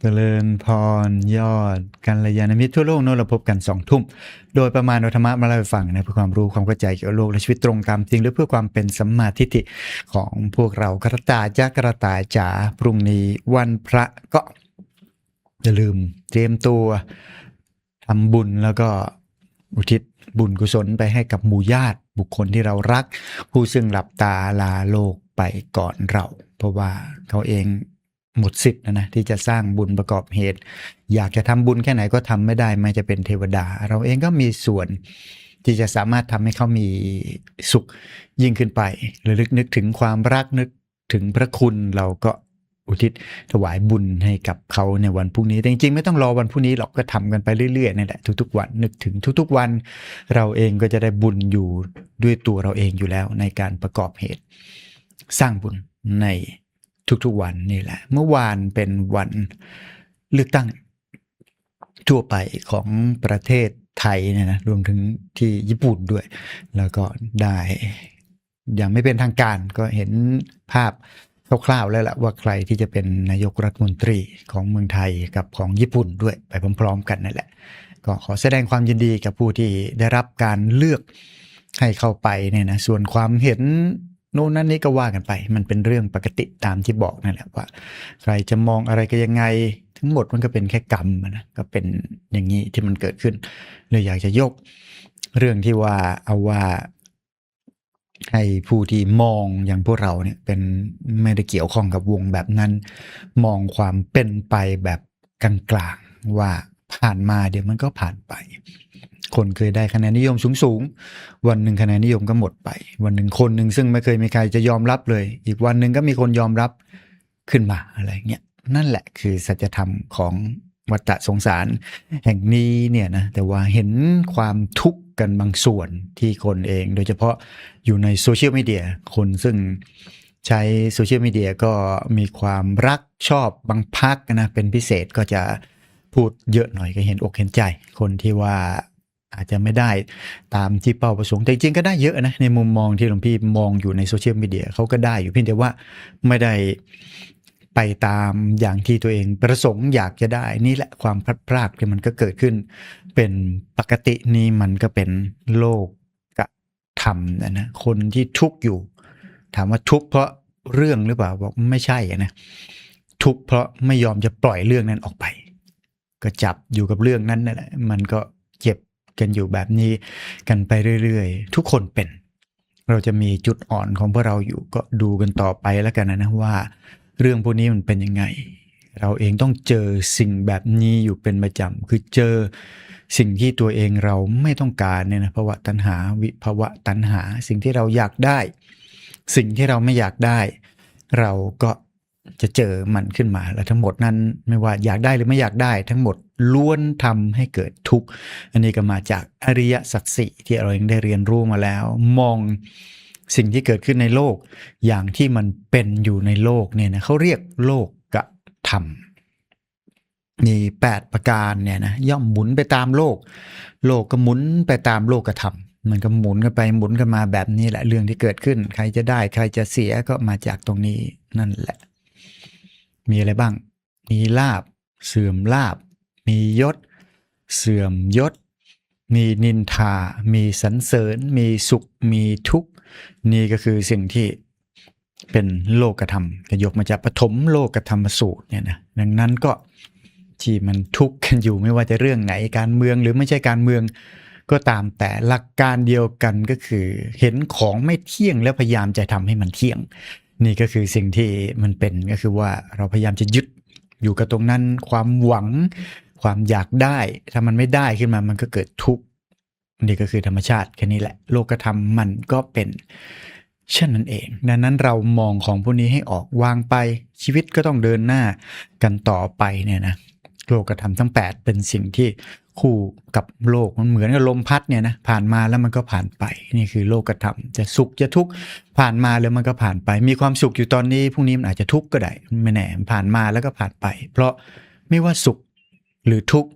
เจริญพรยอดกัลยาณมิตรทั่วโลกโน้นเราพบกันสองทุ่ม โดยประมาณอาธรรมะมาเล่าให้ฟังนะเพื่อความรู้ความเข้าใจเกี่ยวกับโลกและชีวิตตรงตามจริงหรือเพื่อความเป็นสัมมาทิฏฐิของพวกเรากระตาจ้ากระตาจ๋าพรุ่งนี้วันพระก็อย่าลืมเตรียมตัวทำบุญแล้วก็อุทิศบุญกุศลไปให้กับหมู่ญาติบุคคลที่เรารัก ผู้ซึ่งหลับตาลาโลกไปก่อนเรา เพราะว่าเขาเอง หมดสิทธิ์นะนะที่จะสร้างบุญประกอบเหตุ อยากจะทำบุญแค่ไหนก็ทำไม่ได้ไม่จะเป็นเทวดา เราเองก็มีส่วนที่จะสามารถทำให้เขามีสุขยิ่งขึ้นไประลึกนึกถึงความรักนึกถึงพระคุณเราก็อุทิศถวายบุญให้กับเขาในวันพรุ่งนี้ แต่จริงๆ ไม่ต้องรอวันพรุ่งนี้หรอกก็ทำกันไปเรื่อยๆนี่แหละทุกๆวันนึกถึงทุกๆวัน เราเองก็จะได้บุญอยู่ด้วยตัวเราเองอยู่แล้วในการประกอบเหตุ สร้างบุญใน ทุกๆวันนี่แหละ เมื่อวานเป็นวันเลือกตั้งทั่วไปของประเทศไทยเนี่ยนะรวมถึงที่ญี่ปุ่นด้วย แล้วก็ได้อย่างไม่เป็นทางการก็เห็นภาพคร่าวๆแล้วแหละว่าใครที่จะเป็นนายกรัฐมนตรีของเมืองไทยกับของญี่ปุ่นด้วยไปพร้อมๆ กันนั่นแหละ ก็ขอแสดงความยินดีกับผู้ที่ได้รับการเลือกให้เข้าไปเนี่ยนะส่วนความเห็น โน่นนั่นนี่ก็ว่ากันไป มันเป็นเรื่องปกติตามที่บอกนั่นแหละว่า ใครจะมองอะไรก็ยังไง ทั้งหมดมันก็เป็นแค่กรรมนะก็เป็นอย่างนี้ที่มันเกิดขึ้นเลยอยากจะยก เรื่องที่ว่าเอาว่าให้ผู้ที่มองอย่างพวกเราเนี่ยเป็นไม่ได้เกี่ยวข้องกับวงแบบนั้น มองความเป็นไปแบบกลางๆว่า ผ่านมาเดี๋ยวมันก็ผ่านไป คนเคยได้คะแนนนิยมสูงๆวันหนึ่งคะแนนนิยมก็หมดไป วันหนึ่งคนหนึ่งซึ่งไม่เคยมีใครจะยอมรับเลย อีกวันหนึ่งก็มีคนยอมรับขึ้นมาอะไรเงี้ยนั่นแหละคือสัจธรรมของวัฏสงสารแห่งนี้เนี่ยนะแต่ว่าเห็นความทุกข์กันบางส่วนที่คนเอง โดยเฉพาะอยู่ในโซเชียลมีเดียคนซึ่งใช้โซเชียลมีเดียก็มีความรักชอบบางพักนะเป็นพิเศษก็จะ พูดเยอะหน่อยก็เห็นอกเห็นใจ คนที่ว่าอาจจะไม่ได้ตามที่เป้าประสงค์แต่จริงก็ได้เยอะนะ ในมุมมองที่หลวงพี่มองอยู่ในโซเชียลมีเดียเขาก็ได้อยู่เพียงแต่ว่าไม่ได้ไปตามอย่างที่ตัวเองประสงค์อยากจะได้ นี่แหละความพลัดพรากที่มันก็เกิดขึ้น เป็นปกตินี่มันก็เป็นโลกกะธรรมนะนะคนที่ทุกข์อยู่ ถามว่าทุกข์เพราะเรื่องหรือเปล่าบอกไม่ใช่นะทุกข์เพราะไม่ยอมจะปล่อยเรื่องนั้นออกไป ก็จับอยู่กับเรื่องนั้นนั่นแหละมันก็เจ็บกันอยู่แบบนี้กันไปเรื่อยๆ ทุกคนเป็น เราจะมีจุดอ่อนของพวกเราอยู่ก็ดูกันต่อไปแล้วกันนะนะว่า เรื่องพวกนี้มันเป็นยังไง เราเองต้องเจอสิ่งแบบนี้อยู่เป็นประจำคือเจอสิ่งที่ตัวเองเราไม่ต้องการเนี่ยนะภาวะตัณหาวิภาวะตัณหา สิ่งที่เราอยากได้ สิ่งที่เราไม่อยากได้ เราก็ จะเจอมันขึ้นมา แล้วทั้งหมดนั้นไม่ว่าอยากได้หรือไม่อยากได้ ทั้งหมดล้วนทำให้เกิดทุกข์อันนี้ก็มาจากอริยสัจสี่ที่เราเองได้เรียนรู้มาแล้ว มองสิ่งที่เกิดขึ้นในโลก อย่างที่มันเป็นอยู่ในโลกเนี่ยนะเขาเรียกโลกกะธรรมมีแปดประการเนี่ยนะย่อมหมุนไปตามโลก โลกก็หมุนไปตามโลกกระทำมันก็หมุนกันไปหมุนกันมาแบบนี้แหละเรื่องที่เกิดขึ้น ใครจะได้ใครจะเสียก็มาจากตรงนี้นั่นแหละ มีอะไรบ้าง มีลาบ เสื่อมลาบ มียศ เสื่อมยศ มีนินทา มีสรรเสริญ มีสุข มีทุกข์ นี่ก็คือสิ่งที่เป็นโลกธรรมก็ยกมาจากปฐมโลกธรรมสูตรเนี่ยนะดังนั้นก็ที่มันทุกข์กันอยู่ไม่ว่าจะเรื่องไหนการเมืองหรือไม่ใช่การเมืองก็ตามแต่หลักการเดียวกันก็คือ เห็นของไม่เที่ยงแล้วพยายามจะทำให้มันเที่ยง นี่ก็คือสิ่งที่มันเป็นก็คือว่าเราพยายามจะยึดอยู่กับตรงนั้น ความหวัง ความอยากได้ ถ้ามันไม่ได้ขึ้นมามันก็เกิดทุกข์นี่ก็คือธรรมชาติแค่นี้แหละ โลกธรรมมันก็เป็นเช่นนั้นเอง ดังนั้นเรามองของพวกนี้ให้ออกวางไปชีวิตก็ต้องเดินหน้ากันต่อไปเนี่ยนะโลกธรรมทั้ง 8 เป็นสิ่งที่ คู่กับโลกมันเหมือนกับลมพัดเนี่ยนะผ่านมาแล้วมันก็ผ่านไปนี่คือโลกธรรมจะสุขจะทุกข์ผ่านมาแล้วมันก็ผ่านไป มีความสุขอยู่ตอนนี้พรุ่งนี้มันอาจจะทุกข์ก็ได้ไม่แน่ผ่านมาแล้วก็ผ่านไป เพราะไม่ว่าสุขหรือทุกข์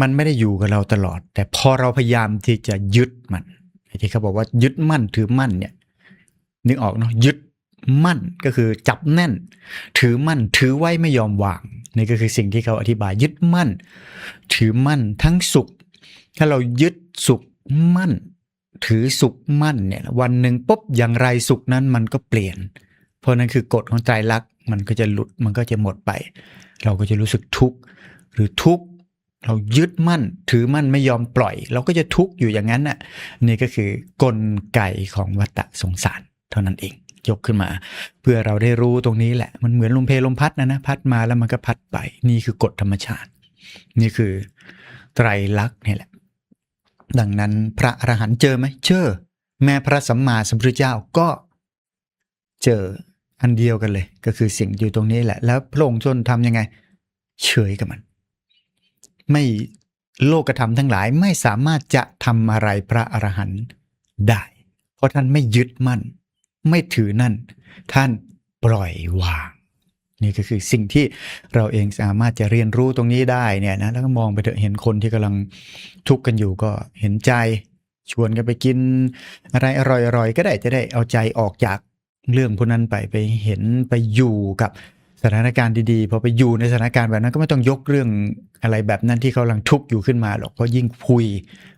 มันไม่ได้อยู่กับเราตลอด แต่พอเราพยายามที่จะยึดมันที่เขาบอกว่ายึดมั่นถือมั่นเนี่ยนึกออกเนาะยึด มั่นก็คือจับแน่น ถือมั่นถือไว้ไม่ยอมวางนี่ก็คือสิ่งที่เขาอธิบายยึดมั่น ถือมั่นทั้งสุข ถ้าเรายึดสุขมั่น ถือสุขมั่นเนี่ยวันหนึ่งปุ๊บอย่างไรสุขนั้นมันก็เปลี่ยน เพราะนั้นคือกฎของใจรักมันก็จะหลุดมันก็จะหมดไป เราก็จะรู้สึกทุกข์หรือทุกข์เรายึดมั่น ถือมั่นไม่ยอมปล่อย เราก็จะทุกข์อยู่อย่างนั้นน่ะนี่ก็คือกลไกของวัฏสงสารเท่านั้นเอง ยกขึ้นมา เพื่อเราได้รู้ตรงนี้แหละ มันเหมือนลมเพลลมพัดนะนะพัดมาแล้วมันก็พัดไป นี่คือกฎธรรมชาติ นี่คือไตรลักษณ์นี่แหละ ดังนั้นพระอรหันต์เจอไหมเจอแม้พระสัมมาสัมพุทธเจ้าก็เจออันเดียวกันเลย ก็คือสิ่งอยู่ตรงนี้แหละ แล้วพระองค์ชนทำยังไง เฉยกับมัน ไม่โลกธรรมทั้งหลายไม่สามารถจะทำอะไรพระอรหันต์ได้ เพราะท่านไม่ยึดมั่น ไม่ถือนั่น ท่านปล่อยวาง นี่ก็คือสิ่งที่เราเองสามารถจะเรียนรู้ตรงนี้ได้เนี่ยนะแล้วก็มองไปเถอะเห็นคนที่กำลังทุกข์กันอยู่ก็เห็นใจ ชวนกันไปกิน อะไรอร่อยๆก็ได้จะได้เอาใจออกจากเรื่องพวกนั้นไปไปเห็นไปอยู่กับสถานการณ์ดีๆพอไปอยู่ในสถานการณ์แบบนั้นก็ไม่ต้องยกเรื่องอะไรแบบนั้นที่เขากำลังทุกข์อยู่ขึ้นมาหรอกเพราะยิ่งคุย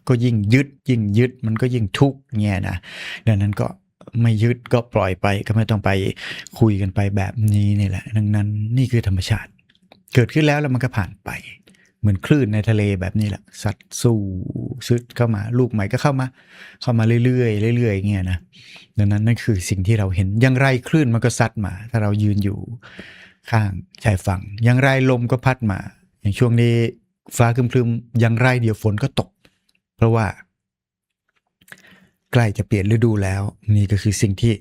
ก็ยิ่งยึด ยิ่งยึดมันก็ยิ่งทุกข์เงี้ยนะดังนั้นก็ ไม่ยึดก็ปล่อยไปก็ไม่ต้องไปคุยกันไปแบบนี้นี่แหละ ดังนั้นนี่คือธรรมชาติ เกิดขึ้นแล้วแล้วมันก็ผ่านไป เหมือนคลื่นในทะเลแบบนี้แหละสัตว์สู่ซึดเข้ามาลูกใหม่ก็เข้ามา เข้ามาเรื่อยๆเรื่อยๆอย่างเงี้ยนะดังนั้นนั่นคือสิ่งที่เราเห็นอย่างไรคลื่นมันก็ซัดมา ถ้าเรายืนอยู่ข้างชายฝั่งอย่างไรลมก็พัดมา อย่างช่วงนี้ฟ้าครึมๆอย่างไรเดี๋ยวฝนก็ตก เพราะว่า ใกล้จะเปลี่ยนฤดูแล้ว นี่ก็คือสิ่งที่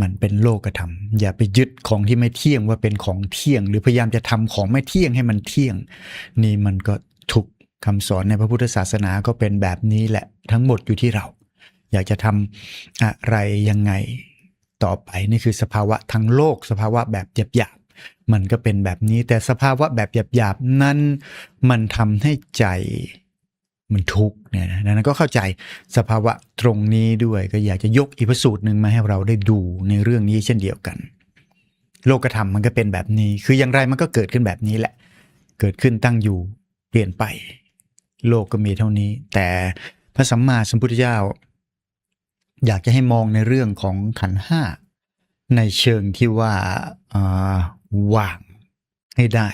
มันเป็นโลกธรรม อย่าไปยึดของที่ไม่เที่ยงว่าเป็นของเที่ยง หรือพยายามจะทำของไม่เที่ยงให้มันเที่ยง นี่มันก็ถูกคำสอนในพระพุทธศาสนาก็เป็นแบบนี้แหละ ทั้งหมดอยู่ที่เรา อยากจะทำอะไรยังไงต่อไปนี่คือสภาวะทั้งโลก สภาวะแบบหยาบๆมันก็เป็นแบบนี้ แต่สภาวะแบบหยาบๆนั้นมันทำให้ใจ มันทุกข์เนี่ยนะดังนั้นก็เข้าใจสภาวะตรงนี้ด้วยก็อยากจะยกอีกพสูตรหนึ่งมาให้เราได้ดูในเรื่องนี้เช่นเดียวกัน โลกธรรมมันก็เป็นแบบนี้ คืออย่างไรมันก็เกิดขึ้นแบบนี้แหละ เกิดขึ้นตั้งอยู่เปลี่ยนไป โลกก็มีเท่านี้ แต่พระสัมมาสัมพุทธเจ้า อยากจะให้มองในเรื่องของขันห้าในเชิงที่ว่าอ่าวางให้ได้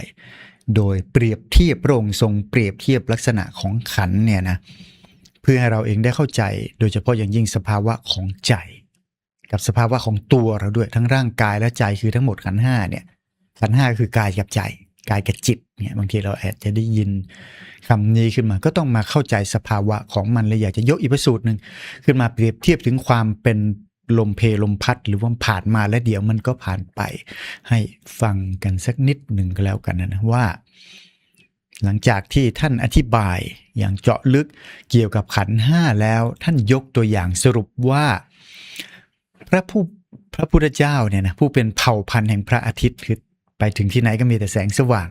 โดยเปรียบเทียบพระองค์ทรงเปรียบเทียบลักษณะของขันเนี่ยนะเพื่อให้เราเองได้เข้าใจ โดยเฉพาะอย่างยิ่งสภาวะของใจ กับสภาวะของตัวเราด้วยทั้งร่างกายและใจคือทั้งหมดขันห้าเนี่ยขันห้าคือกายกับใจกายกับจิตเนี่ยบางทีเราอาจจะได้ยินคำนี้ขึ้นมา ก็ต้องมาเข้าใจสภาวะของมันเลยอยากจะยกอีกพระสูตรหนึ่งขึ้นมาเปรียบเทียบถึงความเป็น ลมเพลมพัดหรือว่าผ่านมาแล้วเดี๋ยวมันก็ผ่านไป ให้ฟังกันสักนิดหนึ่งก็แล้วกันนะว่า หลังจากที่ท่านอธิบายอย่างเจาะลึกเกี่ยวกับขันห้าแล้วท่านยกตัวอย่างสรุปว่า พระผู้พระพุทธเจ้าเนี่ยนะผู้เป็นเผ่าพันธุ์แห่งพระอาทิตย์คือไปถึงที่ไหนก็มีแต่แสงสว่าง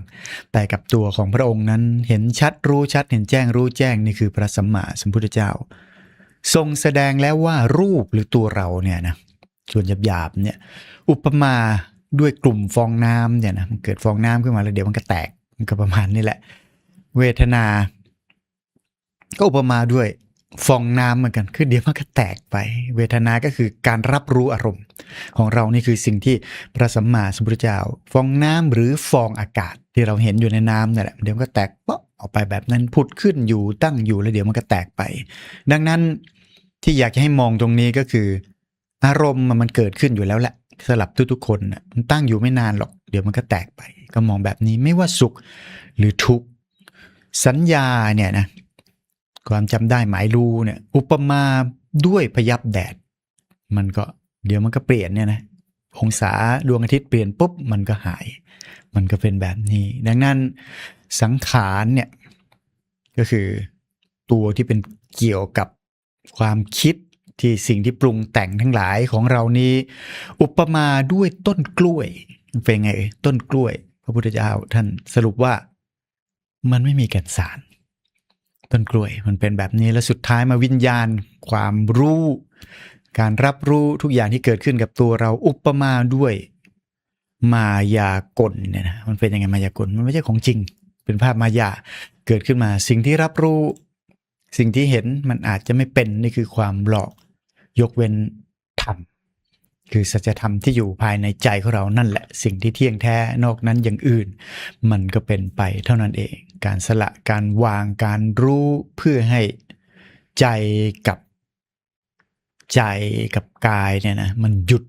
แต่กับตัวของพระองค์นั้นเห็นชัดรู้ชัดเห็นแจ้งรู้แจ้งนี่คือพระสัมมาสัมพุทธเจ้า ทรงแสดงแล้วว่ารูปหรือตัวเราเนี่ยนะส่วนหยาบๆเนี่ยอุปมาด้วยกลุ่มฟองน้ำเนี่ยนะมันเกิดฟองน้ำขึ้นมาแล้วเดี๋ยวมันก็แตกมันก็ประมาณนี้แหละ เวทนา ก็อุปมาด้วยฟองน้ำเหมือนกันคือเดี๋ยวมันก็แตกไป เวทนาก็คือการรับรู้อารมณ์ ของเรานี่คือสิ่งที่พระสัมมาสัมพุทธเจ้า ฟองน้ำหรือฟองอากาศที่เราเห็นอยู่ในน้ำนั่นแหละเดี๋ยวมันก็แตกป๊อ ออกไปแบบนั้นผุดขึ้นอยู่ตั้งอยู่แล้วเดี๋ยวมันก็แตกไป ดังนั้นที่อยากจะให้มองตรงนี้ก็คือ อารมณ์มันเกิดขึ้นอยู่แล้วแหละสลับทุกๆคนมันตั้งอยู่ไม่นานหรอก เดี๋ยวมันก็แตกไป ก็มองแบบนี้ไม่ว่าสุขหรือทุกข์สัญญาเนี่ยนะความจำได้หมายรู้เนี่ยอุปมาด้วยพยับแดด มันก็เดี๋ยวมันก็เปลี่ยนเนี่ยนะองศาดวงอาทิตย์เปลี่ยนปุ๊บมันก็หาย มันก็เป็นแบบนี้ ดังนั้น สังขารเนี่ยก็คือตัวที่เป็นเกี่ยวกับความคิดที่สิ่งที่ปรุงแต่งทั้งหลายของเรานี้ อุปมาด้วยต้นกล้วยเป็นไงต้นกล้วย พระพุทธเจ้าท่านสรุปว่ามันไม่มีแก่นสาร ต้นกล้วยมันเป็นแบบนี้แล้วสุดท้ายมาวิญญาณ ความรู้ การรับรู้ทุกอย่างที่เกิดขึ้นกับตัวเราอุปมาด้วยมายากลเนี่ยนะมันเป็นยังไงมายากลมันไม่ใช่ของจริง เป็นภาพมายาเกิดขึ้นมา สิ่งที่รับรู้สิ่งที่เห็นมันอาจจะไม่เป็นนี่คือความหลอกยกเว้นธรรมคือสัจธรรมที่อยู่ภายในใจของเรานั่นแหละ สิ่งที่เที่ยงแท้นอกนั้นอย่างอื่น มันก็เป็นไปเท่านั้นเอง การสละการวางการรู้เพื่อให้ใจกับใจกับกายเนี่ยนะมันหยุด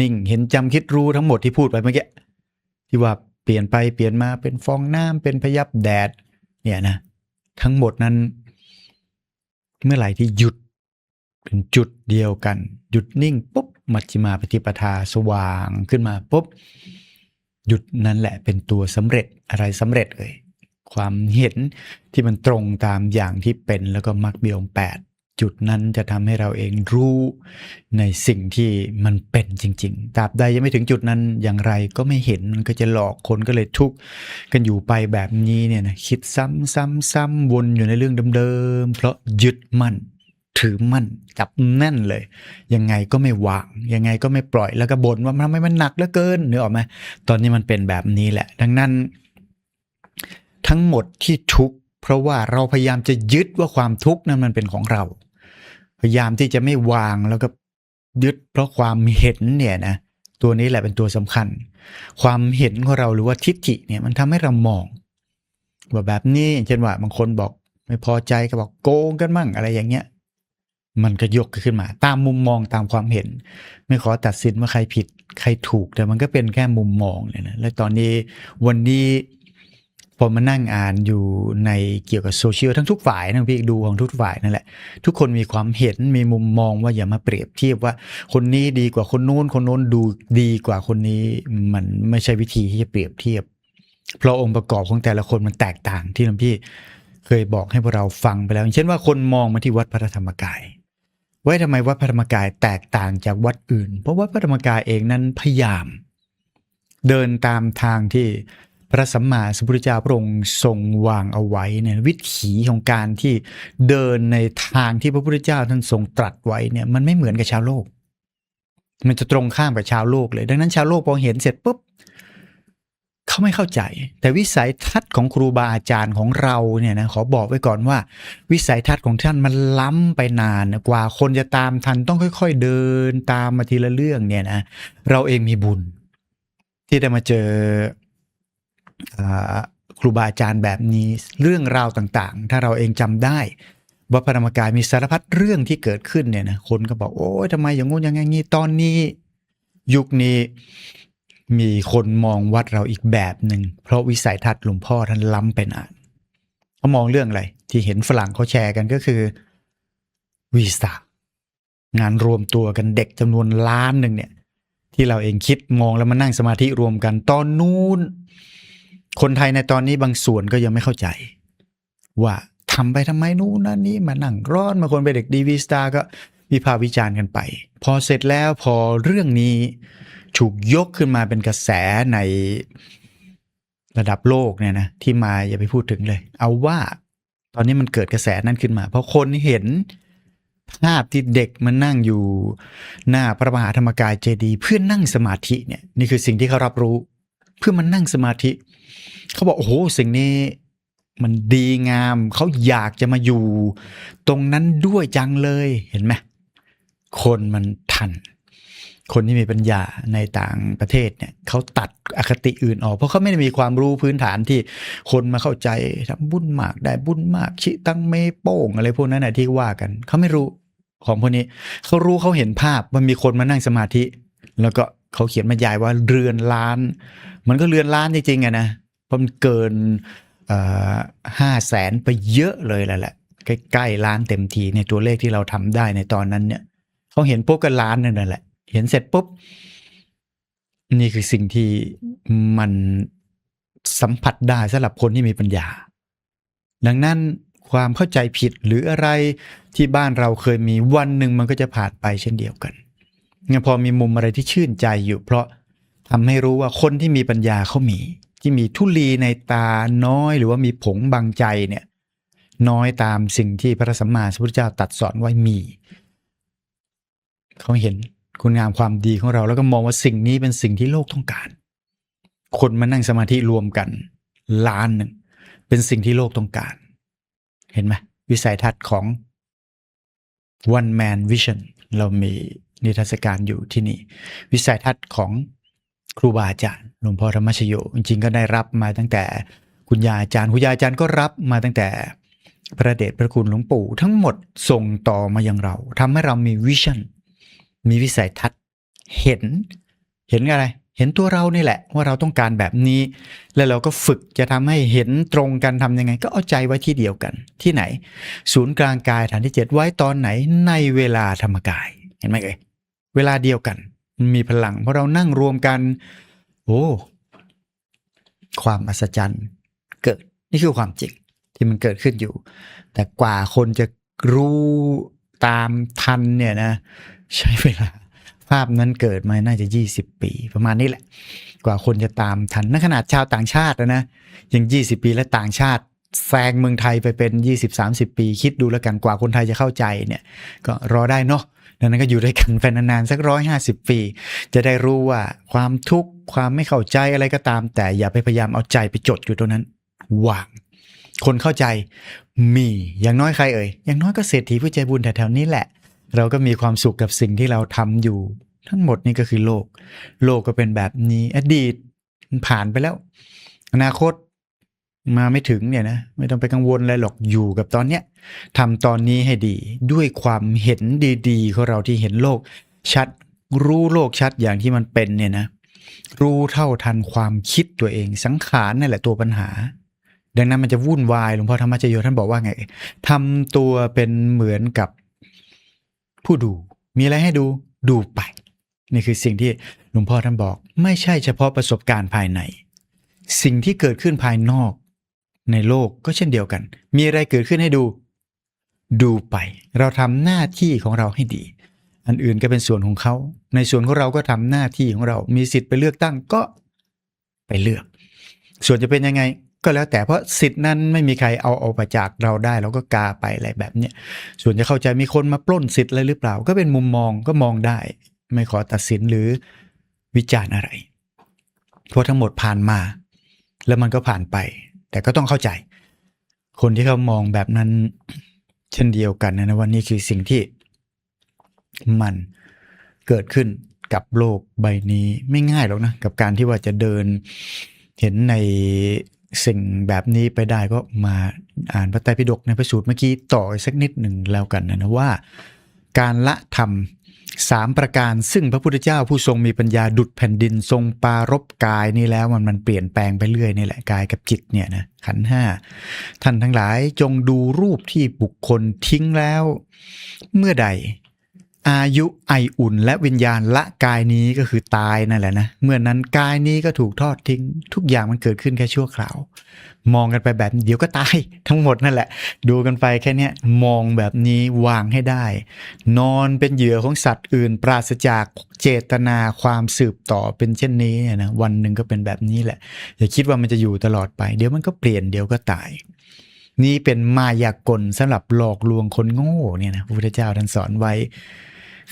นิ่งเห็นจำคิดรู้ทั้งหมดที่พูดไปเมื่อกี้ที่ว่า เปลี่ยนไปเปลี่ยนมาเป็นฟองน้ำเป็นพยับแดด เนี่ยนะ ทั้งหมดนั้น เมื่อไหร่ที่หยุดเป็นจุดเดียวกัน หยุดนิ่งปุ๊บมัชฌิมาปฏิปทาสว่างขึ้นมาปุ๊บหยุดนั่นแหละเป็นตัวสำเร็จอะไรสำเร็จเลยความเห็นที่มันตรงตามอย่างที่เป็นแล้วก็มรรคมีองแปด จุดนั้นจะทำให้เราเองรู้ในสิ่งที่มันเป็นจริงๆตราบใดยังไม่ถึงจุดนั้นอย่างไรก็ไม่เห็นมันก็จะหลอกคนก็เลยทุกข์กันอยู่ไปแบบนี้เนี่ยนะคิดซ้ำซ้ำซ้ำวนอยู่ในเรื่องเดิมๆเพราะยึดมั่นถือมั่นจับแน่นเลย ยังไงก็ไม่วางยังไงก็ไม่ปล่อยแล้วก็บ่นว่าทำไมมันหนักเหลือเกินนึกออกไหมตอนนี้มันเป็นแบบนี้แหละ ดังนั้น ทั้งหมดที่ทุกข์เพราะว่าเราพยายามจะยึดว่าความทุกข์นั้นมันเป็นของเรา พยายามที่จะไม่วางแล้วก็ยึดเพราะความเห็นเนี่ยนะตัวนี้แหละเป็นตัวสำคัญ ความเห็นของเราหรือว่าทิฏฐิเนี่ยมันทำให้เรามองว่าแบบนี้เช่นว่าบางคนบอกไม่พอใจก็บอกโกงกันมั่งอะไรอย่างเงี้ยมันก็ยกขึ้นมา ตามมุมมองตามความเห็น ไม่ขอตัดสินว่าใครผิด ใครถูกแต่มันก็เป็นแค่มุมมองเนี่ยนะและตอนนี้วันนี้ พอมานั่งอ่านอยู่ในเกี่ยวกับโซเชียลทั้งทุกฝ่ายนะพี่ดูของทุกฝ่ายนั่นแหละ ทุกคนมีความเห็นมีมุมมองว่าอย่ามาเปรียบเทียบว่า คนนี้ดีกว่าคนนู้นคนโน้นดูดีกว่าคนนี้มันไม่ใช่วิธีที่จะเปรียบเทียบ เพราะองค์ประกอบของแต่ละคนมันแตกต่างที่หลวงพี่เคยบอกให้พวกเราฟังไปแล้ว อย่างเช่นว่าคนมองมาที่วัดพระธรรมกายว่าทำไมวัดพระธรรมกายแตกต่างจากวัดอื่น เพราะวัดพระธรรมกายเองนั้นพยายามเดินตามทางที่ พระสัมมาสัมพุทธเจ้าพระองค์ทรงวางเอาไว้เนี่ยวิถีของการที่เดินในทางที่พระพุทธเจ้าท่านทรงตรัสไว้เนี่ยมันไม่เหมือนกับชาวโลก มันจะตรงข้ามกับชาวโลกเลย ดังนั้นชาวโลกพอเห็นเสร็จปุ๊บเขาไม่เข้าใจ แต่วิสัยทัศน์ของครูบาอาจารย์ของเราเนี่ยนะขอบอกไว้ก่อนว่า วิสัยทัศน์ของท่านมันล้ำไปนานกว่าคนจะตามทันต้องค่อย ๆ เดินตามมาทีละเรื่องเนี่ยนะเราเองมีบุญ ที่ได้มาเจอ ครูบาอาจารย์แบบนี้เรื่องราวต่างๆ ถ้าเราเองจำได้ว่าพระธรรมกายมีสารพัดเรื่องที่เกิดขึ้นเนี่ยนะคนก็บอกโอ้ยทำไมอย่างงู้นอย่างงี้ตอนนี้ ยุคนี้มีคนมองวัดเราอีกแบบหนึ่งเพราะวิสัยทัศน์หลวงพ่อท่านล้ำไปนานเขามองเรื่องอะไร ที่เห็นฝรั่งเขาแชร์กันก็คือวีซ่างานรวมตัวกันเด็กจำนวนล้านหนึ่งเนี่ย ที่เราเองคิดมองแล้วมานั่งสมาธิรวมกันตอนนู้น คนไทยในตอนนี้บางส่วนก็ยังไม่เข้าใจ ว่าทำไปทำไมนู้นนั่นนี่มานั่งร้อนมาคนไปเด็กดีวีสตาร์ก็วิพากษ์วิจารณ์กันไป พอเสร็จแล้วพอเรื่องนี้ถูกยกขึ้นมาเป็นกระแสในระดับโลกเนี่ยนะที่มาอย่าไปพูดถึงเลย เอาว่าตอนนี้มันเกิดกระแสนั้นขึ้นมา เพราะคนเห็นภาพที่เด็กมันนั่งอยู่หน้าพระมหาธรรมกายเจดี เพื่อนั่งสมาธิเนี่ยนี่คือสิ่งที่เขารับรู้ เพื่อมันนั่งสมาธิ เขาบอกโอ้โหสิ่งนี้มันดีงาม เขาอยากจะมาอยู่ ตรงนั้นด้วยจังเลยเห็นไหมคนมันทัน คนที่มีปัญญาในต่างประเทศเนี่ยเขาตัดอคติอื่นออก เพราะเขาไม่ได้มีความรู้พื้นฐานที่คนมาเข้าใจทำบุญมากได้บุญมาก ชิตั้งเมโป้งอะไรพวกนั้นนะที่ว่ากัน เขาไม่รู้ของพวกนี้ เขารู้เขาเห็นภาพมันมีคนมานั่งสมาธิ แล้วก็เขาเขียนบรรยายว่าเรือนล้าน มันก็เรือนล้านจริงๆอะนะ เพราะมันเกินห้าแสนไปเยอะเลยแหละแหละใกล้ๆล้านเต็มทีในตัวเลขที่เราทำได้ในตอนนั้นเนี่ยเขาเห็นปุ๊บก็ล้านนั่นแหละ เห็นเสร็จปุ๊บ นี่คือสิ่งที่มันสัมผัสได้สำหรับคนที่มีปัญญา ดังนั้นความเข้าใจผิดหรืออะไรที่บ้านเราเคยมีวันหนึ่งมันก็จะผ่านไปเช่นเดียวกันงั้นพอมีมุมอะไรที่ชื่นใจอยู่ เพราะทำให้รู้ว่าคนที่มีปัญญาเขามี ที่มีทุลีในตาน้อยหรือว่ามีผงบางใจเนี่ยน้อยตามสิ่งที่พระสัมมาสัมพุทธเจ้าตัดสอนไว้มี เขาเห็นคุณงามความดีของเราแล้วก็มองว่าสิ่งนี้เป็นสิ่งที่โลกต้องการ คนมานั่งสมาธิรวมกัน ล้านหนึ่ง เป็นสิ่งที่โลกต้องการ เห็นไหมวิสัยทัศน์ของ one man vision เรามีนิทรรศการอยู่ที่นี่ วิสัยทัศน์ของครูบาอาจารย์ หลวงพ่อธรรมชโยจริงๆก็ได้รับมาตั้งแต่คุณยายอาจารย์คุณยายอาจารย์ก็รับมาตั้งแต่พระเดชพระคุณหลวงปู่ทั้งหมดส่งต่อมายังเราทำให้เรามีวิชั่นมีวิสัยทัศน์เห็น เห็นอะไร เห็นตัวเรานี่แหละ ว่าเราต้องการแบบนี้ แล้วเราก็ฝึกจะทำให้เห็นตรงกันทำยังไง ก็เอาใจไว้ที่เดียวกัน ที่ไหน ศูนย์กลางกายฐานที่7ไว้ตอนไหนในเวลาธรรมกาย เห็นไหมเอ่ยเวลาเดียวกัน มีพลังเพราะเรานั่งรวมกัน โอ้ ความอัศจรรย์เกิดนี่คือความจริงที่มันเกิดขึ้นอยู่ แต่กว่าคนจะรู้ตามทันเนี่ยนะ ใช้เวลา ภาพนั้นเกิดมาน่าจะ 20 ปี ประมาณนี้แหละ กว่าคนจะตามทันนั่นขนาดชาวต่างชาติแล้วนะยัง 20 ปีและต่างชาติ แซงเมืองไทยไปเป็น 20-30 ปี คิดดูแล้วกันกว่าคนไทยจะเข้าใจเนี่ย ก็รอได้เนาะดังนั้นก็อยู่ด้วยกันไปนานๆสักร้อยห้าสิบปี จะได้รู้ว่าความทุกข์ความไม่เข้าใจอะไรก็ตาม แต่อย่าไปพยายามเอาใจไปจดอยู่ตรงนั้นวางคนเข้าใจมีอย่างน้อยใครเอ่ยอย่างน้อยก็เศรษฐีผู้ใจบุญแถวๆนี้แหละ เราก็มีความสุขกับสิ่งที่เราทำอยู่ ทั้งหมดนี่ก็คือโลก โลกก็เป็นแบบนี้ อดีตผ่านไปแล้ว อนาคต มาไม่ถึงเนี่ยนะไม่ต้องไปกังวลอะไรหรอกอยู่กับตอนเนี้ยทำตอนนี้ให้ดี ด้วยความเห็นดีๆของเราที่เห็นโลกชัดรู้โลกชัดอย่างที่มันเป็นเนี่ยนะ รู้เท่าทันความคิดตัวเองสังขารนั่นแหละตัวปัญหา ดังนั้นมันจะวุ่นวายหลวงพ่อธรรมชโยท่านบอกว่าไงทำตัวเป็นเหมือนกับผู้ดู มีอะไรให้ดูดูไป นี่คือสิ่งที่หลวงพ่อท่านบอก ไม่ใช่เฉพาะประสบการณ์ภายใน สิ่งที่เกิดขึ้นภายนอก ในโลกก็เช่นเดียวกัน มีอะไรเกิดขึ้นให้ดู ดูไป เราทำหน้าที่ของเราให้ดี อันอื่นก็เป็นส่วนของเขา ในส่วนของเราก็ทำหน้าที่ของเรา มีสิทธิ์ไปเลือกตั้งก็ไปเลือก ส่วนจะเป็นยังไงก็แล้วแต่เพราะสิทธิ์นั้นไม่มีใครเอาเอาไปจากเราได้ เราก็กาไปอะไรแบบเนี้ยส่วนจะเข้าใจมีคนมาปล้นสิทธิ์อะไรหรือเปล่า ก็เป็นมุมมองก็มองได้ ไม่ขอตัดสินหรือวิจารณ์อะไรเพราะทั้งหมดผ่านมา แล้วมันก็ผ่านไป แต่ก็ต้องเข้าใจ คนที่เขามองแบบนั้น เช่นเดียวกันนะว่านี่คือสิ่งที่มันเกิดขึ้นกับโลกใบนี้ไม่ง่ายหรอกนะ กับการที่ว่าจะเดินเห็นในสิ่งแบบนี้ไปได้ก็มาอ่านพระไตรปิฎกในพระสูตรเมื่อกี้ต่ออีกสักนิดหนึ่งแล้วกันนะนะว่า การละธรรม สามประการซึ่งพระพุทธเจ้าผู้ทรงมีปัญญาดุดแผ่นดินทรงปารบกายนี่แล้วมันมันเปลี่ยนแปลงไปเรื่อยนี่แหละกายกับจิตเนี่ยนะขันห้าท่านทั้งหลายจงดูรูปที่บุคคลทิ้งแล้ว เมื่อใด อายุไออุ่นและวิญญาณละกายนี้ก็คือตายนั่นแหละนะ เมื่อนั้นกายนี้ก็ถูกทอดทิ้ง ทุกอย่างมันเกิดขึ้นแค่ชั่วคราว มองกันไปแบบเดี๋ยวก็ตายทั้งหมดนั่นแหละ ดูกันไปแค่นี้มองแบบนี้วางให้ได้ นอนเป็นเหยื่อของสัตว์อื่น ปราศจากเจตนาความสืบต่อเป็นเช่นนี้เนี่ยนะวันหนึ่งก็เป็นแบบนี้แหละ อย่าคิดว่ามันจะอยู่ตลอดไป เดี๋ยวมันก็เปลี่ยนเดี๋ยวก็ตายนี่เป็นมายากลสำหรับหลอกลวงคนโง่เนี่ยนะพระพุทธเจ้าท่านสอนไว้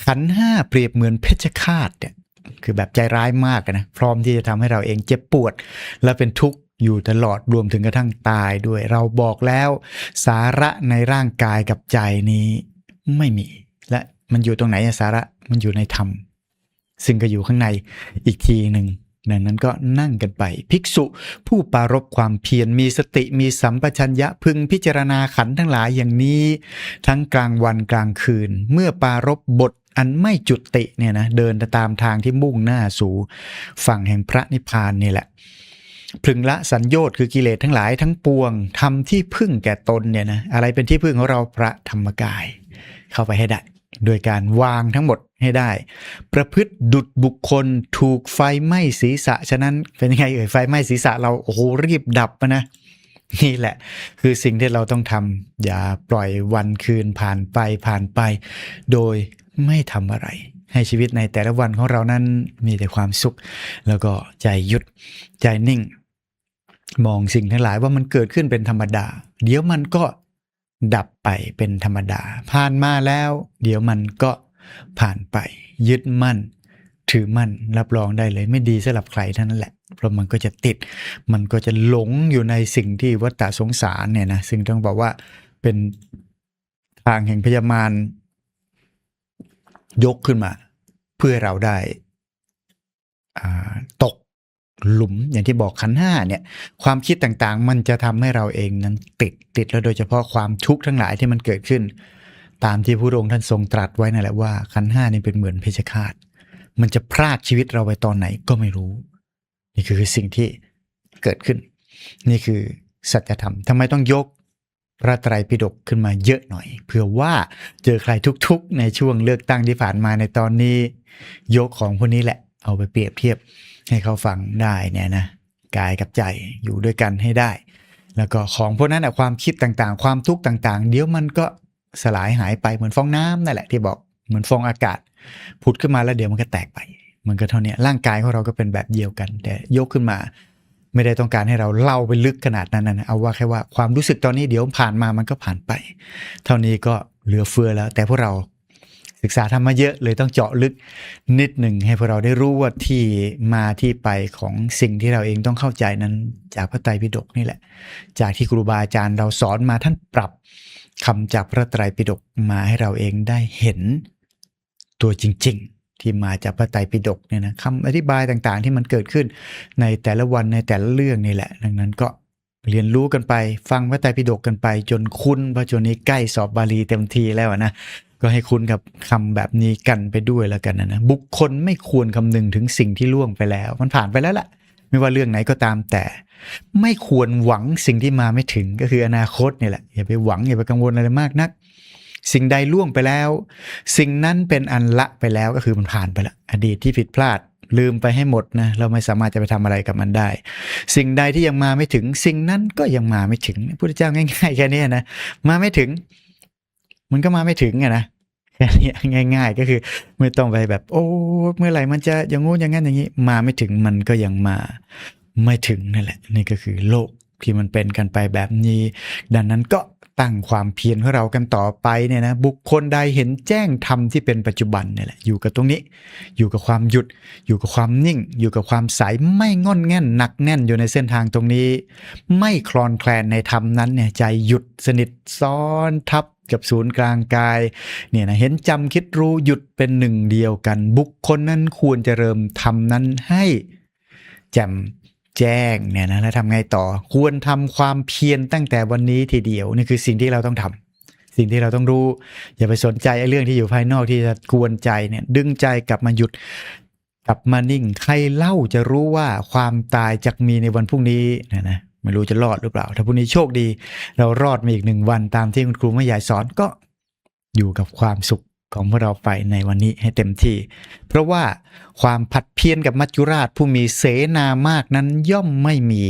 ขันห้าเปรียบเหมือนเพชฌฆาตเนี่ยคือแบบใจร้ายมากนะพร้อมที่จะทำให้เราเองเจ็บปวด และเป็นทุกข์อยู่ตลอดรวมถึงกระทั่งตายด้วย เราบอกแล้วสาระในร่างกายกับใจนี้ไม่มี และมันอยู่ตรงไหนสาระมันอยู่ในธรรม ซึ่งก็อยู่ข้างในอีกทีหนึ่งดังนั้นก็นั่งกันไป ภิกษุผู้ปรารบความเพียรมีสติมีสัมปชัญญะพึงพิจารณาขันทั้งหลายอย่างนี้ ทั้งกลางวันกลางคืน เมื่อปรารบบท อันไม่จุติเนี่ยนะเดินตามทางที่มุ่งหน้าสู่ฝั่งแห่งพระนิพพานนี่แหละพึงละสัญโยชน์คือกิเลสทั้งหลายทั้งปวงทำที่พึ่งแก่ตนเนี่ยนะอะไรเป็นที่พึ่งของเราพระธรรมกาย เข้าไปให้ได้โดยการวางทั้งหมดให้ได้ ประพฤติดุดบุคคลถูกไฟไหม้ศีรษะ ฉะนั้นเป็นยังไงเอ่ยไฟไหม้ศีรษะเราโอ้โหรีบดับนะ นี่แหละ คือสิ่งที่เราต้องทำอย่าปล่อยวันคืนผ่านไปผ่านไป โดยไม่ทำอะไร ให้ชีวิตในแต่ละวันของเรานั้นมีแต่ความสุข แล้วก็ใจหยุดใจนิ่ง มองสิ่งทั้งหลายว่ามันเกิดขึ้นเป็นธรรมดา เดี๋ยวมันก็ดับไปเป็นธรรมดา ผ่านมาแล้ว เดี๋ยวมันก็ผ่านไป ยึดมั่น ถือมั่นรับรองได้เลยไม่ดีสำหรับใครเท่านั้นแหละ เพราะมันก็จะติด มันก็จะหลงอยู่ในสิ่งที่วัฏฏะสงสารเนี่ยนะซึ่งต้องบอกว่าเป็นทางแห่งพยามารยกขึ้นมา เพื่อเราได้ตกหลุมอย่างที่บอกขันห้าเนี่ย ความคิดต่างๆ มันจะทำให้เราเองนั้นติดติดแล้วโดยเฉพาะความทุกข์ทั้งหลายที่มันเกิดขึ้น ตามที่พระองค์ท่านทรงตรัสไว้นั่นแหละว่าขันห้านี่เป็นเหมือนเพชฌฆาต มันจะพรากชีวิตเราไปตอนไหนก็ไม่รู้ นี่คือสิ่งที่เกิดขึ้น นี่คือสัจธรรมทำไมต้องยกพระไตรปิฎกขึ้นมาเยอะหน่อยเผื่อว่าเจอใครทุกๆ ในช่วงเลือกตั้งที่ผ่านมาในตอนนี้ ยกของพวกนี้แหละ เอาไปเปรียบเทียบให้เขาฟังได้เนี่ยนะกายกับใจอยู่ด้วยกันให้ได้ แล้วก็ของพวกนั้นอะความคิดต่างๆ ความทุกข์ต่างๆ เดี๋ยวมันก็สลายหายไปเหมือนฟองน้ำนั่นแหละที่บอกเหมือนฟองอากาศ ผุดขึ้นมาแล้วเดี๋ยวมันก็แตกไป มันก็เท่านี้ร่างกายของเราก็เป็นแบบเดียวกัน แต่ยกขึ้นมา ไม่ได้ต้องการให้เราเล่าไปลึกขนาดนั้นนะเอาว่าแค่ว่าความรู้สึกตอนนี้เดี๋ยวผ่านมามันก็ผ่านไป เท่านี้ก็เหลือเฟือแล้ว แต่พวกเราศึกษาธรรมะเยอะเลยต้องเจาะลึกนิดหนึ่งให้พวกเราได้รู้ว่าที่มาที่ไปของสิ่งที่เราเองต้องเข้าใจนั้น จากพระไตรปิฎกนี่แหละ จากที่ครูบาอาจารย์เราสอนมาท่านปรับคำจากพระไตรปิฎกมาให้เราเองได้เห็นตัวจริง ๆ ที่มาจากพระไตรปิฎกเนี่ยนะคำอธิบายต่างๆ ที่มันเกิดขึ้นในแต่ละวันในแต่ละเรื่องนี่แหละ ดังนั้นก็เรียนรู้กันไป ฟังพระไตรปิฎกกันไป จนคุ้นพระจนนี้ใกล้สอบบาลีเต็มทีแล้วนะก็ให้คุ้นกับคำแบบนี้กันไปด้วยแล้วกันนะนะบุคคลไม่ควรคำนึงถึงสิ่งที่ล่วงไปแล้ว มันผ่านไปแล้วล่ะ ไม่ว่าเรื่องไหนก็ตามแต่ ไม่ควรหวังสิ่งที่มาไม่ถึงก็คืออนาคตนี่แหละอย่าไปหวังอย่าไปกังวลอะไรมากนัก สิ่งใดล่วงไปแล้ว สิ่งนั้นเป็นอันละไปแล้วก็คือมันผ่านไปละอดีตที่ผิดพลาดลืมไปให้หมดนะเราไม่สามารถจะไปทำอะไรกับมันได้ สิ่งใดที่ยังมาไม่ถึง สิ่งนั้นก็ยังมาไม่ถึงพุทธเจ้าง่ายๆแค่นี้นะมาไม่ถึง มันก็มาไม่ถึงอะนะแค่นี้ง่าย ๆ ก็คือไม่ต้องไปแบบ โอ้เมื่อไหร่มันจะอย่างงู้นอย่างนั้นอย่างนี้ มาไม่ถึงมันก็ยังมา ไม่ถึงนั่นแหละ นี่ก็คือโลก ที่มันเป็นกันไปแบบนี้ ดังนั้นก็ตั้งความเพียรของเรากันต่อไปเนี่ยนะบุคคลใดเห็นแจ้งธรรมที่เป็นปัจจุบันเนี่ยแหละอยู่กับตรงนี้ อยู่กับความหยุด อยู่กับความนิ่ง อยู่กับความใสไม่งอนแง่นหนักแน่นอยู่ในเส้นทางตรงนี้ ไม่คลอนแคลนในธรรมนั้นเนี่ยใจหยุดสนิทซ้อนทับกับศูนย์กลางกายเนี่ยนะเห็นจำคิดรู้หยุดเป็นหนึ่งเดียวกัน บุคคลนั้นควรจะเริ่มทำนั้นให้แจ่ม แจ้งเนี่ยนะแล้วทำไงต่อ ควรทำความเพียรตั้งแต่วันนี้ทีเดียวนี่คือสิ่งที่เราต้องทำสิ่งที่เราต้องรู้ อย่าไปสนใจไอ้เรื่องที่อยู่ภายนอกที่จะกวนใจเนี่ยดึงใจกลับมาหยุดกลับมานิ่งใครเล่าจะรู้ว่าความตายจะมีในวันพรุ่งนี้นะนะไม่รู้จะรอดหรือเปล่า ถ้าพรุ่งนี้โชคดี เรารอดมาอีกหนึ่งวันตามที่คุณครูแม่ใหญ่สอนก็อยู่กับความสุข ของพวกเราไปในวันนี้ให้เต็มที่ เพราะว่าความผัดเพี้ยนกับมัจจุราชผู้มีเสนามากนั้นย่อมไม่มี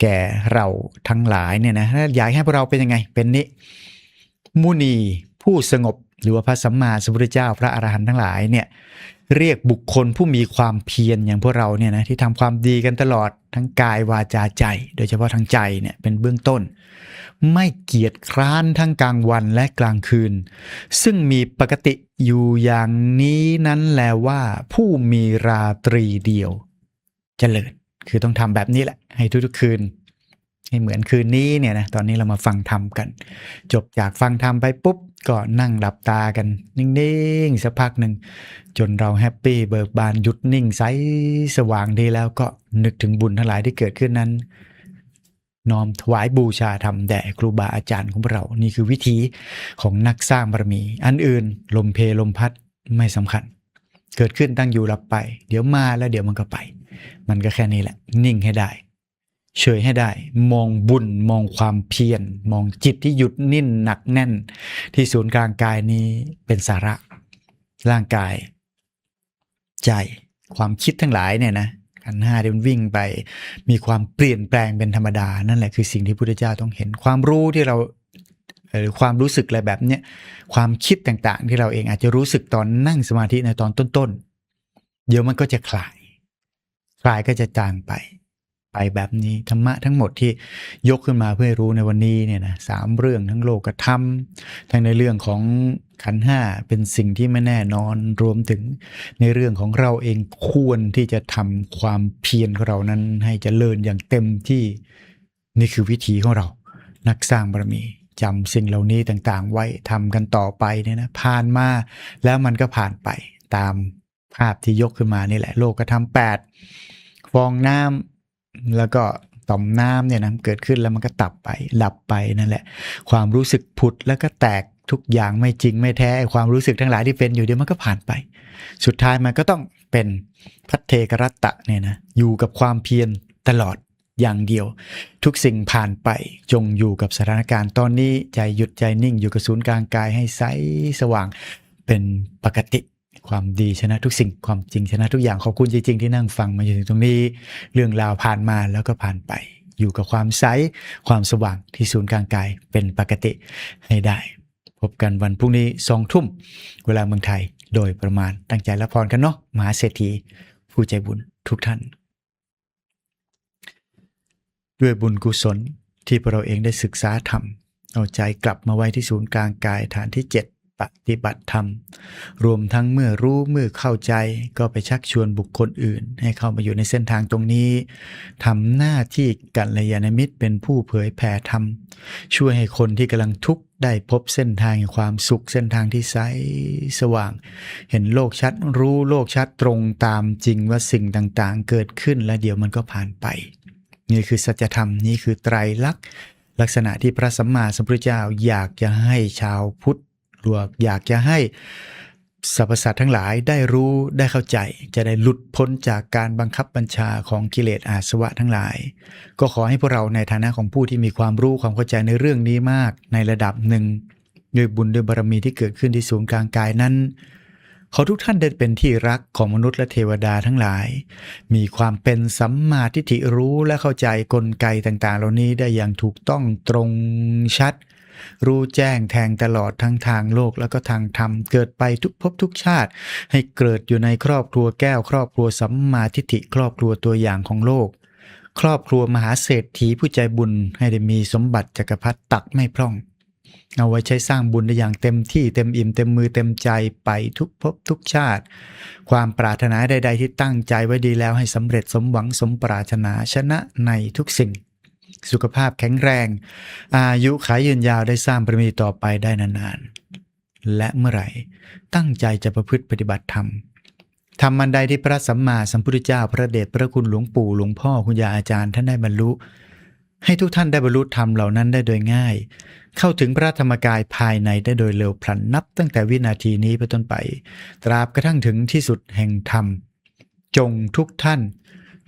แก่เราทั้งหลายเนี่ยนะอยากให้พวกเราเป็นยังไง เป็นนี้มุนีผู้สงบหรือว่าพระสัมมาสัมพุทธเจ้าพระอรหันต์ทั้งหลายเนี่ยเรียกบุคคลผู้มีความเพียรอย่างพวกเราเนี่ยนะที่ทำความดีกันตลอดทั้งกายวาจาใจ โดยเฉพาะทางใจเนี่ยเป็นเบื้องต้น ไม่เกียจคร้านทั้งกลางวันและกลางคืน ซึ่งมีปกติอยู่อย่างนี้นั้นแลว่า ผู้มีราตรีเดียวเจริญคือต้องทำแบบนี้แหละ ให้ทุกๆคืน ให้เหมือนคืนนี้เนี่ยนะตอนนี้เรามาฟังธรรมกัน จบจากฟังธรรมไปปุ๊บ ก็นั่งหลับตากัน นิ่งๆสักพักหนึ่ง จนเราแฮปปี้เบิกบานหยุดนิ่งใสสว่างดีแล้วก็นึกถึงบุญทั้งหลายที่เกิดขึ้นนั้น น้อมถวายบูชาธรรมแด่ครูบาอาจารย์ของเรา นี่คือวิธีของนักสร้างบารมี อันอื่น ลมเพลมพัดไม่สำคัญ เกิดขึ้นตั้งอยู่หลับไป เดี๋ยวมาแล้วเดี๋ยวมันก็ไป มันก็แค่นี้แหละ นิ่งให้ได้ เฉยให้ได้ มองบุญมองความเพียรมองจิตที่หยุดนิ่นหนักแน่น ที่ศูนย์กลางกายนี้เป็นสาระ ร่างกาย ใจความคิดทั้งหลายเนี่ยนะ ขันห้าที่มันวิ่งไป มีความเปลี่ยนแปลงเป็นธรรมดา นั่นแหละคือสิ่งที่พุทธเจ้าต้องเห็นความรู้ที่เราหรือความรู้สึกอะไรแบบเนี้ยความคิดต่างๆ ที่เราเองอาจจะรู้สึกตอนนั่งสมาธิในตอนต้นๆ เดี๋ยวมันก็จะคลาย คลายก็จะจางไป ไปแบบนี้ธรรมะทั้งหมดที่ยกขึ้นมาเพื่อรู้ในวันนี้เนี่ยนะสามเรื่องทั้งโลกธรรมทั้งในเรื่องของ ขันห้าเป็นสิ่งที่ไม่แน่นอนรวมถึงในเรื่องของเราเองควรที่จะทำความเพียรของเรานั้นให้จเจริญอย่างเต็มที่นี่คือวิธีของเรา นักสร้างบารมีจำสิ่งเหล่านี้ต่างๆ ไว้ทำกันต่อไปเนี่ยนะผ่านมาแล้วมันก็ผ่านไปตามภาพที่ยกขึ้นมานี่แหละ โลกก็ทำแปดฟองน้ำแล้วก็ต่อมน้ำเนี่ยนะเกิดขึ้นแล้วมันก็ตับไปหลับไปนั่นแหละ ความรู้สึกผุดแล้วก็แตก ทุกอย่างไม่จริงไม่แท้ความรู้สึกทั้งหลายที่เป็นอยู่เดี๋ยวมันก็ผ่านไป สุดท้ายมันก็ต้องเป็นพัทเทกรัตตะเนี่ยนะอยู่กับความเพียรตลอดอย่างเดียว ทุกสิ่งผ่านไปจงอยู่กับสถานการณ์ตอนนี้ใจหยุดใจนิ่งอยู่กับศูนย์กลางกายให้ใสสว่างเป็นปกติความดีชนะทุกสิ่งความจริงชนะทุกอย่างขอบคุณจริงๆที่นั่งฟังมาจนถึงตรงนี้ เรื่องราวผ่านมาแล้วก็ผ่านไป อยู่กับความใสความสว่างที่ศูนย์กลางกายเป็นปกติให้ได้ กันวันพรุ่งนี้สองทุ่ม เวลาเมืองไทยโดยประมาณตั้งใจละพรกันเนาะมหาเศรษฐีผู้ใจบุญทุกท่าน ด้วยบุญกุศลที่พวกเราเองได้ศึกษาธรรมเอาใจกลับมาไว้ที่ศูนย์กลางกายฐานที่ 7 ปฏิบัติธรรม รวมทั้งเมื่อรู้เมื่อเข้าใจ ก็ไปชักชวนบุคคลอื่น ให้เข้ามาอยู่ในเส้นทางตรงนี้ทำหน้าที่กัลยาณมิตรเป็นผู้เผยแผ่ธรรม ช่วยให้คนที่กำลังทุกข์ได้พบเส้นทางแห่งความสุขเส้นทางที่ใสสว่าง เห็นโลกชัดรู้โลกชัดตรงตามจริงว่าสิ่งต่างๆ เกิดขึ้นและเดี๋ยวมันก็ผ่านไป นี่คือสัจธรรมนี่คือไตรลักษณ์ลักษณะที่พระสัมมาสัมพุทธเจ้าอยากจะให้ชาวพุทธ รวก อยากจะให้สรรพสัตว์ทั้งหลายได้รู้ได้เข้าใจ จะได้หลุดพ้นจากการบังคับบัญชาของกิเลสอาสวะทั้งหลาย ก็ขอให้พวกเราในฐานะของผู้ที่มีความรู้ความเข้าใจในเรื่องนี้มากในระดับหนึ่งด้วยบุญด้วยบารมีที่เกิดขึ้นที่ศูนย์กลางกายนั้น ขอทุกท่านได้เป็นที่รักของมนุษย์และเทวดาทั้งหลาย มีความเป็นสัมมาทิฏฐิรู้และเข้าใจกลไกต่างๆ เหล่านี้ได้อย่างถูกต้องตรงชัด รู้แจ้งแทงตลอดทั้งทางโลกแล้วก็ทางธรรม เกิดไปทุกภพทุกชาติ ให้เกิดอยู่ในครอบครัวแก้ว ครอบครัวสัมมาทิฏฐิครอบครัวตัวอย่างของโลก ครอบครัวมหาเศรษฐีผู้ใจบุญให้ได้มีสมบัติจักรพรรดิตักไม่พร่องเอาไว้ใช้สร้างบุญได้อย่างเต็มที่เต็มอิ่มเต็มมือเต็มใจไปทุกภพทุกชาติ ความปรารถนาใด ๆ ที่ตั้งใจไว้ดีแล้วให้สำเร็จสมหวังสมปรารถนาชนะในทุกสิ่ง สุขภาพแข็งแรง อายุขายยืนยาวได้สร้างบารมีต่อไปได้นานๆ และเมื่อไหร่ตั้งใจจะประพฤติปฏิบัติธรรมทำมันใดที่พระสัมมาสัมพุทธเจ้าพระเดชพระคุณหลวงปู่หลวงพ่อคุณยาอาจารย์ท่านได้บรรลุ ให้ทุกท่านได้บรรลุธรรมเหล่านั้นได้โดยง่าย เข้าถึงพระธรรมกายภายในได้โดยเร็วพลันนับ ตั้งแต่วินาทีนี้เป็นต้นไป ตราบกระทั่งถึงที่สุดแห่งธรรม จงทุกท่าน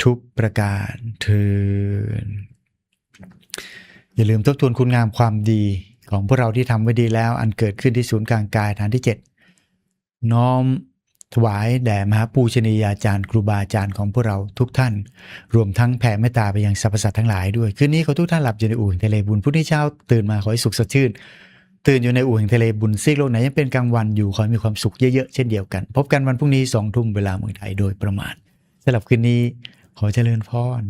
ทุกประการเทิน อย่าลืมทบทวนคุณงามความดีของพวกเราที่ทำไว้ดีแล้ว อันเกิดขึ้นที่ศูนย์กลางกายฐานที่ 7 น้อมถวายแด่มหาปูชนียาจารย์ครูบาอาจารย์ของพวกเราทุกท่าน รวมทั้งแผ่เมตตาไปยังสรรพสัตว์ทั้งหลายด้วย คืนนี้ขอทุกท่านหลับอยู่ในอู่แห่งทะเลบุญพรุ่งนี้เช้าตื่นมาขอให้สุขสดชื่น ตื่นอยู่ในอู่แห่งทะเลบุญซีกโลกไหนยังเป็นกลางวันอยู่ขอให้มีความสุขเยอะๆเช่นเดียวกัน พบกันวันพรุ่งนี้สองทุ่มเวลาเมืองไทยโดยประมาณสำหรับคืนนี้ขอเจริญพร